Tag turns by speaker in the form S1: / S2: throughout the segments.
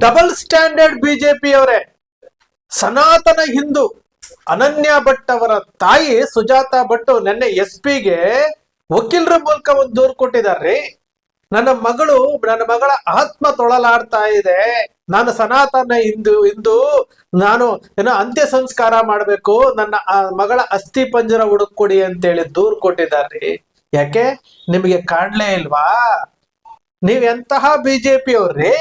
S1: Double standard BJP ಅವರೇ ಸನಾತನ ಹಿಂದೂ ಅನನ್ಯ ಭಟ್ ಅವರ ತಾಯಿ ಸುಜಾತಾ ಭಟ್ ನೆನ್ನೆ ಎಸ್ ಪಿಗೆ ವಕೀಲರ ಮೂಲಕ ಒಂದು ದೂರು ಕೊಟ್ಟಿದ್ದಾರೆ. ನನ್ನ ಮಗಳು, ನನ್ನ ಮಗಳ ಆತ್ಮ ತೊಳಲಾಡ್ತಾ ಇದೆ. ನಾನು ಸನಾತನ ಹಿಂದೂ ಹಿಂದೂ ನಾನು ಏನೋ ಅಂತ್ಯ ಸಂಸ್ಕಾರ ಮಾಡಬೇಕು. ನನ್ನ ಮಗಳ ಅಸ್ಥಿ ಪಂಜರ ಹುಡುಕೊಡಿ ಅಂತೇಳಿ ದೂರು ಕೊಟ್ಟಿದ್ದಾರೆ. ಯಾಕೆ? ನಿಮಗೆ ಕಾಣ್ಲೇ ಇಲ್ವಾ? ನೀವೆಂತಹ ಬಿಜೆಪಿ ಅವ್ರಿ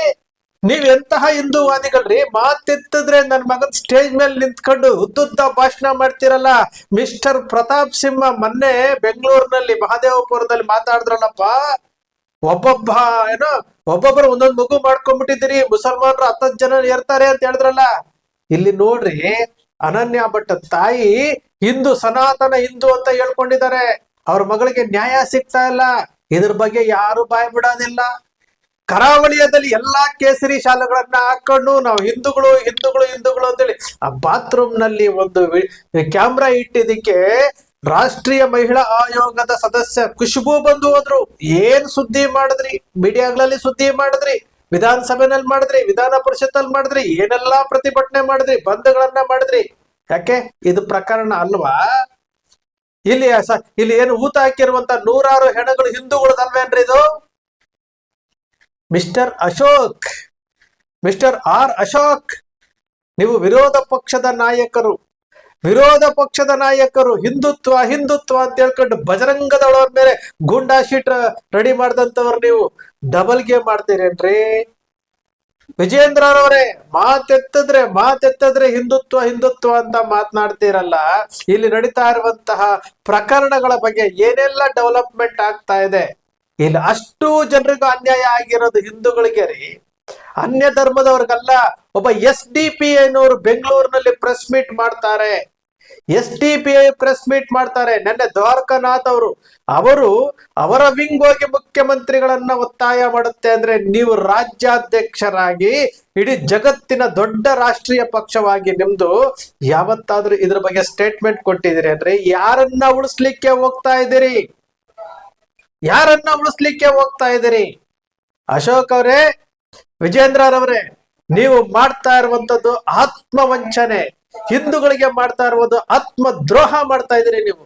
S1: ನೀವೆಂತಹ ಹಿಂದೂವಾದಿಗಳ್ರಿ? ಮಾತಿತ್ತಿದ್ರೆ ನನ್ನ ಮಗನ್ ಸ್ಟೇಜ್ ಮೇಲೆ ನಿಂತ್ಕೊಂಡು ಉದ್ದುದ್ದ ಭಾಷಣ ಮಾಡ್ತಿರಲ್ಲ? ಮಿಸ್ಟರ್ ಪ್ರತಾಪ್ ಸಿಂಹ ಮೊನ್ನೆ ಬೆಂಗಳೂರಿನಲ್ಲಿ ಮಹಾದೇವಪುರದಲ್ಲಿ ಮಾತಾಡಿದ್ರಲ್ಲಪ್ಪ. ಒಬ್ಬೊಬ್ಬ, ಏನೋ ಒಬ್ಬೊಬ್ಬರು ಒಂದೊಂದು ಮಗು ಮಾಡ್ಕೊಂಡ್ಬಿಟ್ಟಿದ್ದೀರಿ, ಮುಸಲ್ಮಾನರು ಹತ್ತತ್ತು ಜನ ಇರ್ತಾರೆ ಅಂತ ಹೇಳಿದ್ರಲ್ಲ. ಇಲ್ಲಿ ನೋಡ್ರಿ, ಅನನ್ಯ ಭಟ್ ತಾಯಿ ಹಿಂದೂ ಸನಾತನ ಹಿಂದೂ ಅಂತ ಹೇಳ್ಕೊಂಡಿದ್ದಾರೆ. ಅವ್ರ ಮಗಳಿಗೆ ನ್ಯಾಯ ಸಿಗ್ತಾ ಇಲ್ಲ. ಇದ್ರ ಬಗ್ಗೆ ಯಾರು ಬಾಯ್ ಬಿಡೋದಿಲ್ಲ ಕರಾವಳಿಯದಲ್ಲಿ ಎಲ್ಲಾ ಕೇಸರಿ ಶಾಲೆಗಳನ್ನ ಹಾಕೊಂಡು ನಾವು ಹಿಂದೂಗಳು ಹಿಂದೂಗಳು ಹಿಂದೂಗಳು ಅಂತೇಳಿ ಆ ಬಾತ್ರೂಮ್ನಲ್ಲಿ ಒಂದು ಕ್ಯಾಮ್ರಾ ಇಟ್ಟಿದ್ದಕ್ಕೆ ರಾಷ್ಟ್ರೀಯ ಮಹಿಳಾ ಆಯೋಗದ ಸದಸ್ಯ ಖುಷ್ಬು ಬಂದು ಹೋದ್ರು. ಏನ್ ಸುದ್ದಿ ಮಾಡಿದ್ರಿ? ಮೀಡಿಯಾಗಳಲ್ಲಿ ಸುದ್ದಿ ಮಾಡಿದ್ರಿ? ವಿಧಾನಸಭೆನಲ್ಲಿ ಮಾಡಿದ್ರಿ? ವಿಧಾನ ಪರಿಷತ್ತಲ್ಲಿ ಮಾಡಿದ್ರಿ? ಏನೆಲ್ಲಾ ಪ್ರತಿಭಟನೆ ಮಾಡಿದ್ರಿ? ಬಂದ್ಗಳನ್ನ ಮಾಡಿದ್ರಿ? ಯಾಕೆ? ಇದು ಪ್ರಕರಣ ಅಲ್ವಾ? ಇಲ್ಲಿ ಇಲ್ಲಿ ಏನು ಊತ ಹಾಕಿರುವಂತ ನೂರಾರು ಹೆಣಗಳು ಹಿಂದೂಗಳದಲ್ವೇನ್ರಿ ಇದು? Mister Ashok, mister R Ashok, ನೀವು ವಿರೋಧ ಪಕ್ಷದ ನಾಯಕರು, ವಿರೋಧ ಪಕ್ಷದ ನಾಯಕರು, ಹಿಂದುತ್ವ ಹಿಂದುತ್ವ ಅಂತ ಹೇಳ್ಕೊಂಡು ಬಜರಂಗದಳವ್ರ ಮೇಲೆ ಗೂಂಡಾ ಶೀಟ್ ರೆಡಿ ಮಾಡಿದಂಥವ್ರು ನೀವು ಡಬಲ್ ಗೇಮ್ ಮಾಡ್ತೀರೇನ್ರಿ ವಿಜೇಂದ್ರರವರೇ ಮಾತೆತ್ತಿದ್ರೆ, ಮಾತೆತ್ತದ್ರೆ ಹಿಂದುತ್ವ ಹಿಂದುತ್ವ ಅಂತ ಮಾತನಾಡ್ತೀರಲ್ಲ, ಇಲ್ಲಿ ನಡೀತಾ ಇರುವಂತಹ ಪ್ರಕರಣಗಳ ಬಗ್ಗೆ ಏನೆಲ್ಲ ಡೆವಲಪ್ಮೆಂಟ್ ಆಗ್ತಾ ಇದೆ? ಇಲ್ಲಿ ಅಷ್ಟು ಜನರಿಗೂ ಅನ್ಯಾಯ ಆಗಿರೋದು ಹಿಂದೂಗಳಿಗೆ ರೀ. ಅನ್ಯ ಧರ್ಮದವ್ರಿಗಲ್ಲ. ಒಬ್ಬ ಎಸ್ ಡಿ ಪಿ ಐನವರು ಬೆಂಗಳೂರಿನಲ್ಲಿ ಪ್ರೆಸ್ ಮೀಟ್ ಮಾಡ್ತಾರೆ. S D P I press meet ಮಾಡ್ತಾರೆ. ನೆನ್ನೆ ದ್ವಾರಕನಾಥ್ ಅವರು ಅವರು ಅವರ ವಿಂಗ್ ಹೋಗಿ ಮುಖ್ಯಮಂತ್ರಿಗಳನ್ನ ಒತ್ತಾಯ ಮಾಡುತ್ತೆ ಅಂದ್ರೆ ನೀವು ರಾಜ್ಯಾಧ್ಯಕ್ಷರಾಗಿ ಇಡೀ ಜಗತ್ತಿನ ದೊಡ್ಡ ರಾಷ್ಟ್ರೀಯ ಪಕ್ಷವಾಗಿ ನಿಮ್ದು ಯಾವತ್ತಾದ್ರೂ ಇದ್ರ ಬಗ್ಗೆ ಸ್ಟೇಟ್ಮೆಂಟ್ ಕೊಟ್ಟಿದ್ದೀರಿ ಅಂದ್ರೆ ಯಾರನ್ನ ಉಳಿಸ್ಲಿಕ್ಕೆ ಹೋಗ್ತಾ ಇದ್ದೀರಿ? ಯಾರನ್ನ ಉಳಿಸ್ಲಿಕ್ಕೆ ಹೋಗ್ತಾ ಇದ್ದೀರಿ? ಅಶೋಕ್ ಅವರೇ ವಿಜೇಂದ್ರರವರೇ ನೀವು ಮಾಡ್ತಾ ಇರುವಂತದ್ದು ಆತ್ಮವಂಚನೆ. ಹಿಂದೂಗಳಿಗೆ ಮಾಡ್ತಾ ಇರುವುದು ಆತ್ಮ ದ್ರೋಹ ಮಾಡ್ತಾ ಇದ್ದೀರಿ ನೀವು.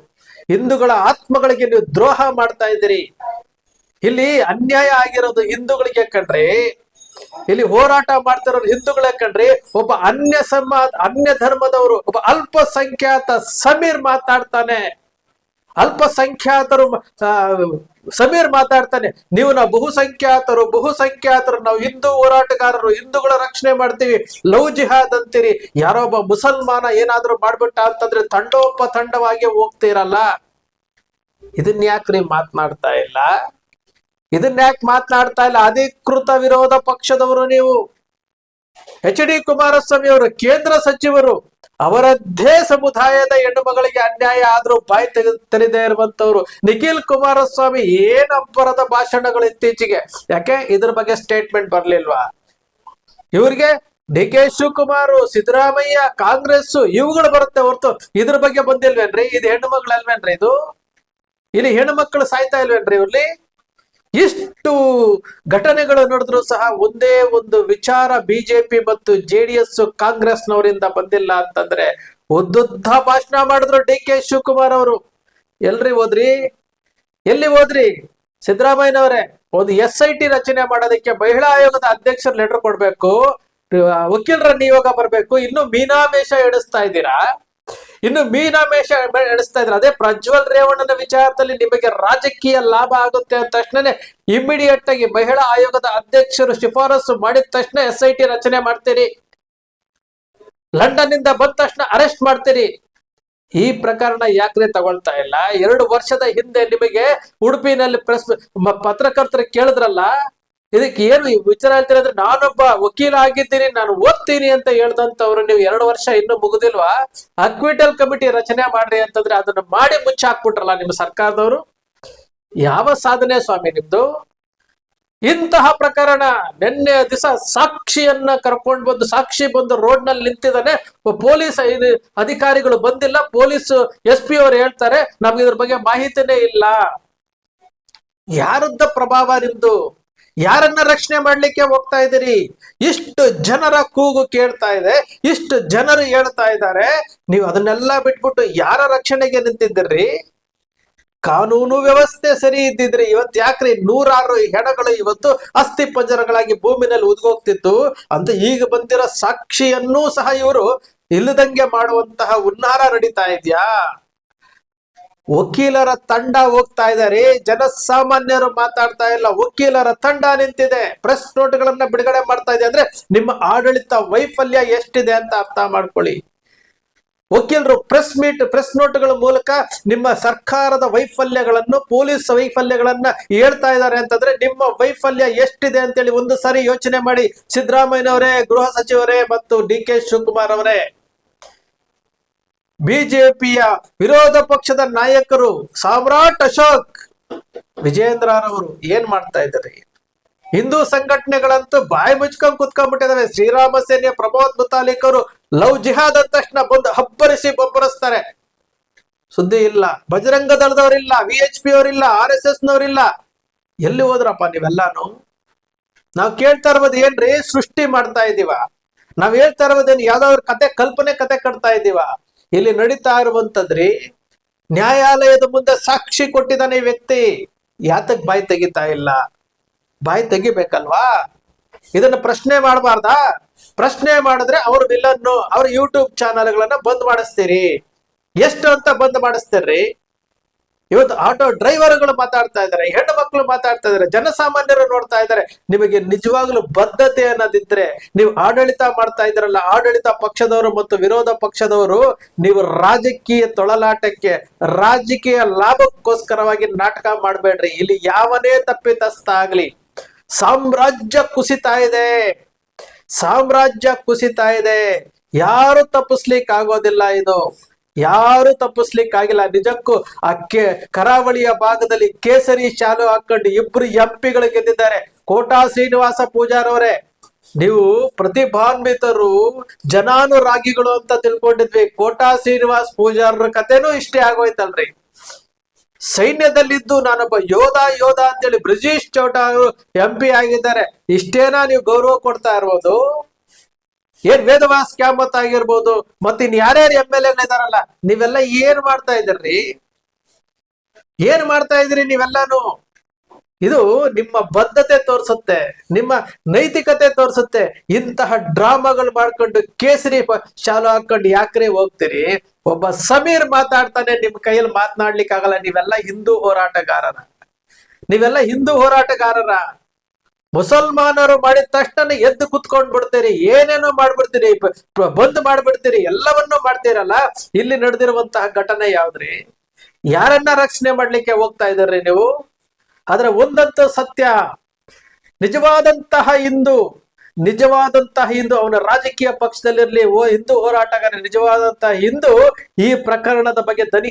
S1: ಹಿಂದೂಗಳ ಆತ್ಮಗಳಿಗೆ ನೀವು ದ್ರೋಹ ಮಾಡ್ತಾ ಇದ್ದೀರಿ. ಇಲ್ಲಿ ಅನ್ಯಾಯ ಆಗಿರೋದು ಹಿಂದೂಗಳಿಗೆ ಕಣ್ರಿ. ಇಲ್ಲಿ ಹೋರಾಟ ಮಾಡ್ತಿರೋರು ಹಿಂದೂಗಳೇ ಕಣ್ರಿ. ಒಬ್ಬ ಅನ್ಯ ಸಮ ಅನ್ಯ ಧರ್ಮದವರು, ಒಬ್ಬ ಅಲ್ಪಸಂಖ್ಯಾತ ಸಮೀರ್ ಮಾತಾಡ್ತಾನೆ. ಅಲ್ಪಸಂಖ್ಯಾತರು ಸಮೀರ್ ಮಾತಾಡ್ತಾನೆ, ನೀವು ನಾವು ಬಹುಸಂಖ್ಯಾತರು ಬಹುಸಂಖ್ಯಾತರು, ನಾವು ಹಿಂದೂ ಹೋರಾಟಗಾರರು, ಹಿಂದೂಗಳ ರಕ್ಷಣೆ ಮಾಡ್ತೀವಿ, ಲವ್ ಜಿಹಾದ್ ಅಂತೀರಿ ಯಾರೋ ಒಬ್ಬ ಮುಸಲ್ಮಾನ ಏನಾದ್ರೂ ಮಾಡ್ಬಿಟ್ಟ ಅಂತಂದ್ರೆ ತಂಡೋಪ ತಂಡವಾಗಿ ಹೋಗ್ತೀರಲ್ಲ ಇದನ್ನ ನೀವು ಮಾತನಾಡ್ತಾ ಇಲ್ಲ? ಇದನ್ನ ಯಾಕೆ ಮಾತನಾಡ್ತಾ ಇಲ್ಲ? ಅಧಿಕೃತ ವಿರೋಧ ಪಕ್ಷದವರು ನೀವು. ಎಚ್ ಡಿ ಕುಮಾರಸ್ವಾಮಿ ಅವರು ಕೇಂದ್ರ ಸಚಿವರು ಅವರದ್ದೇ ಸಮುದಾಯದ ಹೆಣ್ಣು ಮಗಳಿಗೆ ಅನ್ಯಾಯ ಆದ್ರೂ ಬಾಯಿ ತೆಗೆ ತೆರೆದೇ ಇರುವಂತವ್ರು ನಿಖಿಲ್ ಕುಮಾರಸ್ವಾಮಿ ಏನಬ್ಬರದ ಭಾಷಣಗಳು ಇತ್ತೀಚೆಗೆ? ಯಾಕೆ? ಇದ್ರ ಬಗ್ಗೆ ಸ್ಟೇಟ್ಮೆಂಟ್ ಬರ್ಲಿಲ್ವಾ? ಇವ್ರಿಗೆ ಡಿ ಕೆ ಶಿವಕುಮಾರ್, ಸಿದ್ದರಾಮಯ್ಯ ಕಾಂಗ್ರೆಸ್ ಇವುಗಳು ಬರುತ್ತೆ ಹೊರತು ಇದ್ರ ಬಗ್ಗೆ ಬಂದಿಲ್ವೇನ್ರಿ? ಇದು ಹೆಣ್ಣು ಮಗಳಲ್ವೇನ್ರಿ ಇದು? ಇಲ್ಲಿ ಹೆಣ್ಣು ಮಕ್ಕಳು ಸಾಯ್ತಾ ಇಲ್ವೇನ್ರಿ ಇವ್ರಲ್ಲಿ? ಇಷ್ಟು ಘಟನೆಗಳು ನಡೆದ್ರು ಸಹ ಒಂದೇ ಒಂದು ವಿಚಾರ ಬಿಜೆಪಿ ಮತ್ತು ಜೆ ಡಿ ಎಸ್ ಕಾಂಗ್ರೆಸ್ನವರಿಂದ ಬಂದಿಲ್ಲ ಅಂತಂದ್ರೆ ಉದ್ದುದ್ದ ಭಾಷಣ ಮಾಡಿದ್ರು ಡಿ ಕೆ ಶಿವಕುಮಾರ್ ಅವರು. ಎಲ್ರಿ ಹೋದ್ರಿ? ಎಲ್ಲಿ ಹೋದ್ರಿ? ಸಿದ್ದರಾಮಯ್ಯನವರೇ, ಒಂದು ಎಸ್ ಐ ಟಿ ರಚನೆ ಮಾಡೋದಕ್ಕೆ ಮಹಿಳಾ ಆಯೋಗದ ಅಧ್ಯಕ್ಷರ ಲೆಟರ್ ಕೊಡ್ಬೇಕು. ವಕೀಲರ ನಿಯೋಗ ಬರ್ಬೇಕು. ಇನ್ನು ಮೀನಾಮೇಷ ಎಡಿಸ್ತಾ ಇದ್ದೀರಾ? ಇನ್ನು ಮೀನಾಮೇಷ ನಡೆಸ್ತಾ ಇದ್ರೆ ಅದೇ ಪ್ರಜ್ವಲ್ ರೇವಣ್ಣನ ವಿಚಾರದಲ್ಲಿ ನಿಮಗೆ ರಾಜಕೀಯ ಲಾಭ ಆಗುತ್ತೆ ಅಂದ ತಕ್ಷಣನೇ ಇಮಿಡಿಯೇಟ್ ಆಗಿ ಮಹಿಳಾ ಆಯೋಗದ ಅಧ್ಯಕ್ಷರು ಶಿಫಾರಸು ಮಾಡಿದ ತಕ್ಷಣ ಎಸ್ ಐ ರಚನೆ ಮಾಡ್ತೀರಿ. ಲಂಡನ್ ಇಂದ ಬಂದ ತಕ್ಷಣ ಅರೆಸ್ಟ್ ಮಾಡ್ತೀರಿ. ಈ ಪ್ರಕರಣ ಯಾಕ್ರೆ ತಗೊಳ್ತಾ ಇಲ್ಲ? ಎರಡು ವರ್ಷದ ಹಿಂದೆ ನಿಮಗೆ ಉಡುಪಿನಲ್ಲಿ ಪ್ರೆಸ್ ಪತ್ರಕರ್ತರು ಕೇಳಿದ್ರಲ್ಲ ಇದಕ್ಕೆ ಏನು ವಿಚಾರ ಹೇಳ್ತೀರ ಅಂದ್ರೆ ನಾನೊಬ್ಬ ವಕೀಲ ಆಗಿದ್ದೀನಿ, ನಾನು ಓದ್ತೀನಿ ಅಂತ ಹೇಳ್ದಂತವ್ರು ನೀವು ಎರಡು ವರ್ಷ ಇನ್ನೂ ಮುಗುದಿಲ್ವಾ? ಅಕ್ವಿಟಲ್ ಕಮಿಟಿ ರಚನೆ ಮಾಡ್ರಿ ಅಂತಂದ್ರೆ ಅದನ್ನ ಮಾಡಿ ಮುಚ್ಚ ಹಾಕ್ಬಿಟ್ರಲ್ಲ ನಿಮ್ಮ ಸರ್ಕಾರದವರು? ಯಾವ ಸಾಧನೆ ಸ್ವಾಮಿ ನಿಮ್ದು? ಇಂತಹ ಪ್ರಕರಣ ನಿನ್ನೆ ದಿವಸ ಸಾಕ್ಷಿಯನ್ನ ಕರ್ಕೊಂಡು ಬಂದು, ಸಾಕ್ಷಿ ಬಂದು ರೋಡ್ನಲ್ಲಿ ನಿಂತಿದ್ದಾನೆ ಪೊಲೀಸ್ ಅಧಿಕಾರಿಗಳು ಬಂದಿಲ್ಲ. ಪೊಲೀಸ್ ಎಸ್ ಪಿ ಅವರು ಹೇಳ್ತಾರೆ, ನಮ್ಗೆ ಇದ್ರ ಬಗ್ಗೆ ಮಾಹಿತಿನೇ ಇಲ್ಲ. ಯಾರದ್ದ ಪ್ರಭಾವ ನಿಮ್ದು? ಯಾರನ್ನ ರಕ್ಷಣೆ ಮಾಡ್ಲಿಕ್ಕೆ ಹೋಗ್ತಾ ಇದ್ದೀರಿ? ಇಷ್ಟು ಜನರ ಕೂಗು ಕೇಳ್ತಾ ಇದೆ, ಇಷ್ಟು ಜನರು ಹೇಳ್ತಾ ಇದ್ದಾರೆ, ನೀವು ಅದನ್ನೆಲ್ಲ ಬಿಟ್ಬಿಟ್ಟು ಯಾರ ರಕ್ಷಣೆಗೆ ನಿಂತಿದ್ದೀರಿ? ಕಾನೂನು ವ್ಯವಸ್ಥೆ ಸರಿ ಇದ್ದಿದ್ರಿ ಇವತ್ತು ಯಾಕ್ರಿ ನೂರಾರು ಹೆಣಗಳು ಇವತ್ತು ಅಸ್ಥಿ ಪಂಜರಗಳಾಗಿ ಭೂಮಿನಲ್ಲಿ ಉದ್ಗೋಗ್ತಿತ್ತು? ಅಂತ ಈಗ ಬಂದಿರೋ ಸಾಕ್ಷಿಯನ್ನೂ ಸಹ ಇವರು ಇಲ್ಲದಂಗೆ ಮಾಡುವಂತಹ ಉನ್ನಾರ ನಡೀತಾ ಇದೆಯಾ? ವಕೀಲರ ತಂಡ ಹೋಗ್ತಾ ಇದ್ದಾರೆ. ಜನಸಾಮಾನ್ಯರು ಮಾತಾಡ್ತಾ ಇಲ್ಲ. ವಕೀಲರ ತಂಡ ನಿಂತಿದೆ. ಪ್ರೆಸ್ ನೋಟ್ಗಳನ್ನ ಬಿಡುಗಡೆ ಮಾಡ್ತಾ ಇದೆ. ಅಂದ್ರೆ ನಿಮ್ಮ ಆಡಳಿತ ವೈಫಲ್ಯ ಎಷ್ಟಿದೆ ಅಂತ ಅರ್ಥ ಮಾಡ್ಕೊಳ್ಳಿ. ವಕೀಲರು ಪ್ರೆಸ್ ಮೀಟ್ ಪ್ರೆಸ್ ನೋಟ್ಗಳ ಮೂಲಕ ನಿಮ್ಮ ಸರ್ಕಾರದ ವೈಫಲ್ಯಗಳನ್ನು, ಪೊಲೀಸ್ ವೈಫಲ್ಯಗಳನ್ನ ಹೇಳ್ತಾ ಇದ್ದಾರೆ ಅಂತಂದ್ರೆ ನಿಮ್ಮ ವೈಫಲ್ಯ ಎಷ್ಟಿದೆ ಅಂತೇಳಿ ಒಂದು ಸಾರಿ ಯೋಚನೆ ಮಾಡಿ. ಸಿದ್ದರಾಮಯ್ಯನವರೇ, ಗೃಹ ಸಚಿವರೇ ಮತ್ತು ಡಿ ಕೆ ಶಿವಕುಮಾರ್ ಅವರೇ. ಬಿಜೆಪಿಯ ವಿರೋಧ ಪಕ್ಷದ ನಾಯಕರು ಸಾಮ್ರಾಟ್ ಅಶೋಕ್ ವಿಜೇಂದ್ರರವರು ಏನ್ ಮಾಡ್ತಾ ಇದ್ದಾರೆ? ಹಿಂದೂ ಸಂಘಟನೆಗಳಂತೂ ಬಾಯಿ ಮುಚ್ಕೊಂಡ್ ಕುತ್ಕೊಂಡ್ಬಿಟ್ಟಿದ್ದಾರೆ ಶ್ರೀರಾಮ ಸೇನೆಯ ಪ್ರಮೋದ್ ಮುತಾಲಿಕ್ ಅವರು ಲವ್ ಜಿಹಾದ್ ಅಂದ ತಕ್ಷಣ ಬಂದು ಹಬ್ಬರಿಸಿ ಬಬ್ಬರಿಸ್ತಾರೆ ಸುದ್ದಿ ಇಲ್ಲ. ಬಜರಂಗ ದಳದವರಿಲ್ಲ, ವಿ ಎಚ್ ಪಿ ಅವರಿಲ್ಲ, ಆರ್ ಎಸ್ ಎಸ್ ನವರಿಲ್ಲ ಎಲ್ಲಿ ಹೋದ್ರಪ್ಪ ನೀವೆಲ್ಲಾನು? ನಾವ್ ಕೇಳ್ತಾ ಇರೋದು ಏನ್ರಿ? ಸೃಷ್ಟಿ ಮಾಡ್ತಾ ಇದೀವ. ನಾವ್ ಹೇಳ್ತಾ ಇರೋದೇನು ಯಾವ್ದಾದ್ರು ಕತೆ, ಕಲ್ಪನೆ ಕತೆ ಕಟ್ತಾ ಇದೀವ. ಇಲ್ಲಿ ನಡೀತಾ ಇರುವಂತಂದ್ರೆ ನ್ಯಾಯಾಲಯದ ಮುಂದೆ ಸಾಕ್ಷಿ ಕೊಟ್ಟಿದ್ದಾನೆ ವ್ಯಕ್ತಿ. ಯಾತಕ್ ಬಾಯಿ ತೆಗಿತಾ ಇಲ್ಲ? ಬಾಯಿ ತೆಗಿಬೇಕಲ್ವಾ? ಇದನ್ನ ಪ್ರಶ್ನೆ ಮಾಡಬಾರ್ದ? ಪ್ರಶ್ನೆ ಮಾಡಿದ್ರೆ ಅವ್ರ ವಿಲನ್ನು, ಅವ್ರ ಯೂಟ್ಯೂಬ್ ಚಾನೆಲ್ಗಳನ್ನ ಬಂದ್ ಮಾಡಿಸ್ತೀರಿ. ಎಷ್ಟು ಅಂತ ಬಂದ್ ಮಾಡಿಸ್ತೀರಿ ಇವತ್ತು ಆಟೋ ಡ್ರೈವರ್ಗಳು ಮಾತಾಡ್ತಾ ಇದ್ದಾರೆ, ಹೆಣ್ಣು ಮಕ್ಕಳು ಮಾತಾಡ್ತಾ ಇದ್ದಾರೆ, ಜನಸಾಮಾನ್ಯರು ನೋಡ್ತಾ ಇದ್ದಾರೆ. ನಿಮಗೆ ನಿಜವಾಗ್ಲೂ ಬದ್ಧತೆ ಅನ್ನೋದಿದ್ರೆ ನೀವು ಆಡಳಿತ ಮಾಡ್ತಾ ಇದ್ರಲ್ಲ ಆಡಳಿತ ಪಕ್ಷದವರು ಮತ್ತು ವಿರೋಧ ಪಕ್ಷದವರು ನೀವು ರಾಜಕೀಯ ತೊಳಲಾಟಕ್ಕೆ, ರಾಜಕೀಯ ಲಾಭಕ್ಕೋಸ್ಕರವಾಗಿ ನಾಟಕ ಮಾಡಬೇಡ್ರಿ. ಇಲ್ಲಿ ಯಾವನೇ ತಪ್ಪಿತಸ್ಥ ಆಗ್ಲಿ, ಸಾಮ್ರಾಜ್ಯ ಕುಸಿತಾ ಇದೆ. ಸಾಮ್ರಾಜ್ಯ ಕುಸಿತಾ ಇದೆ. ಯಾರು ತಪ್ಪಿಸ್ಲಿಕ್ಕೆ ಆಗೋದಿಲ್ಲ ಇದು. ಯಾರು ತಪ್ಪಿಸ್ಲಿಕ್ಕಾಗಿಲ್ಲ. ನಿಜಕ್ಕೂ ಆ ಕೆ ಕರಾವಳಿಯ ಭಾಗದಲ್ಲಿ ಕೇಸರಿ ಶಾಲು ಹಾಕೊಂಡು ಇಬ್ರು ಎಂಪಿಗಳು ಗೆದ್ದಿದ್ದಾರೆ. ಕೋಟಾ ಶ್ರೀನಿವಾಸ ಪೂಜಾರವರೇ, ನೀವು ಪ್ರತಿಭಾನ್ವಿತರು, ಜನಾನುರಾಗಿಗಳು ಅಂತ ತಿಳ್ಕೊಂಡಿದ್ವಿ. ಕೋಟಾ ಶ್ರೀನಿವಾಸ್ ಪೂಜಾರರ ಕಥೆನೂ ಇಷ್ಟೇ ಆಗೋಯ್ತಲ್ರಿ. ಸೈನ್ಯದಲ್ಲಿದ್ದು ನಾನೊಬ್ಬ ಯೋಧ ಯೋಧ ಅಂತೇಳಿ ಬ್ರಿಜೇಶ್ ಚೌಟ ಅವರು ಎಂ ಪಿ ಆಗಿದ್ದಾರೆ. ಇಷ್ಟೇನಾ ನೀವು ಗೌರವ ಕೊಡ್ತಾ ಇರ್ಬೋದು? ಏನ್ ವೇದವಾಸ್ ಕ್ಯಾಮತ್ ಆಗಿರ್ಬೋದು ಮತ್ತಿನ್ ಯಾರ್ಯಾರು ಎಂ ಎಲ್ ಎಗಳಿದಾರಲ್ಲ ನೀವೆಲ್ಲ ಏನ್ ಮಾಡ್ತಾ ಇದ್ರಿ ಏನ್ ಮಾಡ್ತಾ ಇದ್ರಿ ನೀವೆಲ್ಲಾನು? ಇದು ನಿಮ್ಮ ಬದ್ಧತೆ ತೋರಿಸುತ್ತೆ, ನಿಮ್ಮ ನೈತಿಕತೆ ತೋರಿಸುತ್ತೆ. ಇಂತಹ ಡ್ರಾಮಾಗಳು ಮಾಡ್ಕೊಂಡು ಕೇಸರಿ ಶಾಲು ಹಾಕೊಂಡು ಯಾಕ್ರೆ ಹೋಗ್ತೀರಿ? ಒಬ್ಬ ಸಮೀರ್ ಮಾತಾಡ್ತಾನೆ, ನಿಮ್ ಕೈಯಲ್ಲಿ ಮಾತನಾಡ್ಲಿಕ್ಕೆ ಆಗಲ್ಲ ನೀವೆಲ್ಲ ಹಿಂದೂ ಹೋರಾಟಗಾರರ. ನೀವೆಲ್ಲ ಹಿಂದೂ ಹೋರಾಟಗಾರರ. ಮುಸಲ್ಮಾನರು ಮಾಡಿದ ತಕ್ಷಣ ಎದ್ದು ಕುತ್ಕೊಂಡ್ ಬಿಡ್ತೀರಿ, ಏನೇನೋ ಮಾಡ್ಬಿಡ್ತೀರಿ ಬಂದ್ ಮಾಡ್ಬಿಡ್ತೀರಿ, ಎಲ್ಲವನ್ನೂ ಮಾಡ್ತೀರಲ್ಲ? ಇಲ್ಲಿ ನಡೆದಿರುವಂತಹ ಘಟನೆ ಯಾವ್ದ್ರಿ? ಯಾರನ್ನ ರಕ್ಷಣೆ ಮಾಡ್ಲಿಕ್ಕೆ ಹೋಗ್ತಾ ಇದ್ರಿ ನೀವು? ಆದ್ರೆ ಒಂದಂತೂ ಸತ್ಯ. ನಿಜವಾದಂತಹ ಹಿಂದೂ ನಿಜವಾದಂತಹ ಹಿಂದೂ, ಅವನ ರಾಜಕೀಯ ಪಕ್ಷದಲ್ಲಿರ್ಲಿ ಓ, ಹಿಂದೂ ಹೋರಾಟಗಾರ ನಿಜವಾದಂತಹ ಹಿಂದೂ ಈ ಪ್ರಕರಣದ ಬಗ್ಗೆ ದನಿ